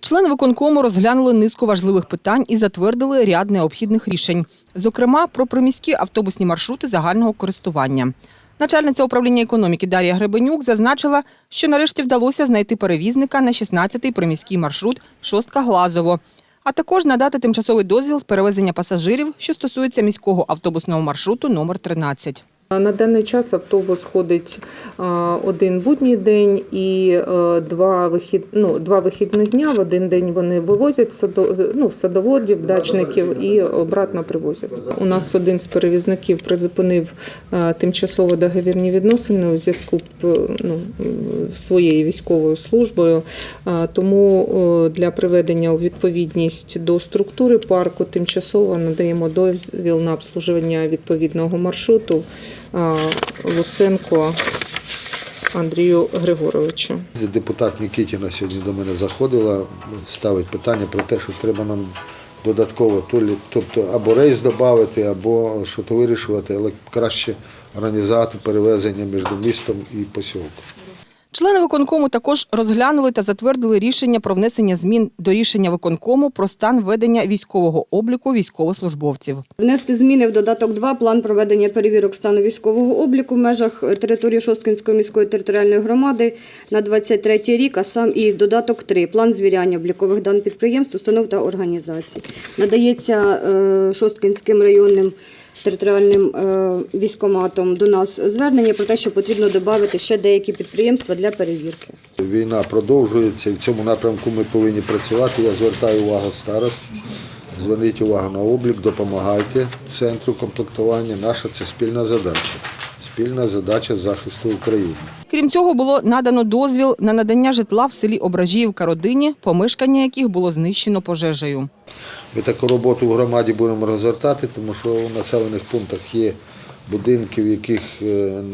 Члени виконкому розглянули низку важливих питань і затвердили ряд необхідних рішень, зокрема про приміські автобусні маршрути загального користування. Начальниця управління економіки Дар'я Гребенюк зазначила, що нарешті вдалося знайти перевізника на 16-й приміський маршрут Шостка Глазово, а також надати тимчасовий дозвіл з перевезення пасажирів, що стосується міського автобусного маршруту номер 13. На даний час автобус ходить один будній день і е, два, вихід, ну, два вихідних дня. В один день вони вивозять садо, ну, садоводів, дачників і обратно привозять. У нас один з перевізників призупинив е, тимчасово договірні відносини у зв'язку е, ну, своєю військовою службою. Тому для приведення у відповідність до структури парку тимчасово надаємо дозвіл на обслуговування відповідного маршруту. Луценко Андрію Григоровичу. Депутат Нікітіна сьогодні до мене заходила, ставить питання про те, що треба нам додатково то тобто або рейс додати, або щось вирішувати, але краще організувати перевезення між містом і посілком. Члени виконкому також розглянули та затвердили рішення про внесення змін до рішення виконкому про стан ведення військового обліку військовослужбовців. Внести зміни в додаток 2 план проведення перевірок стану військового обліку в межах е, території Шосткинської міської територіальної громади на 23 рік, а сам і додаток 3 план звіряння облікових даних підприємств, установ та організацій. Надається е, Шосткинським районним територіальним е, військоматом до нас звернення про те, що потрібно додати ще деякі підприємства для перевірки. Війна продовжується і в цьому напрямку ми повинні працювати. Я звертаю увагу старост. Зверніть увагу на облік, допомагайте центру комплектування. Наша це спільна задача. Спільна задача захисту України. Крім цього, було надано дозвіл на надання житла в селі Ображіївка родині, помешкання яких було знищено пожежею. Ми таку роботу в громаді будемо розгортати, тому що в населених пунктах є будинки, в яких е,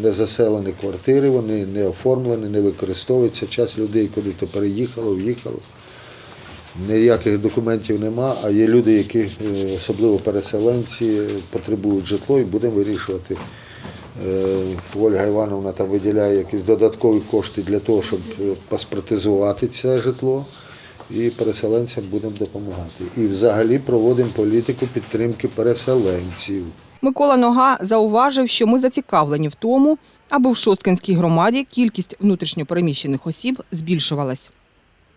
не заселені квартири, вони не оформлені, не використовуються. Час людей куди-то переїхало, в'їхало. Ніяких документів нема, а є люди, які, е, особливо переселенці, е, потребують житло і будемо вирішувати. Е, Ольга Івановна там виділяє якісь додаткові кошти для того, щоб е, паспортизувати це житло і переселенцям будемо допомагати. І взагалі проводимо політику підтримки переселенців. Микола Нога зауважив, що ми зацікавлені в тому, аби в Шосткинській громаді кількість внутрішньопереміщених осіб збільшувалась.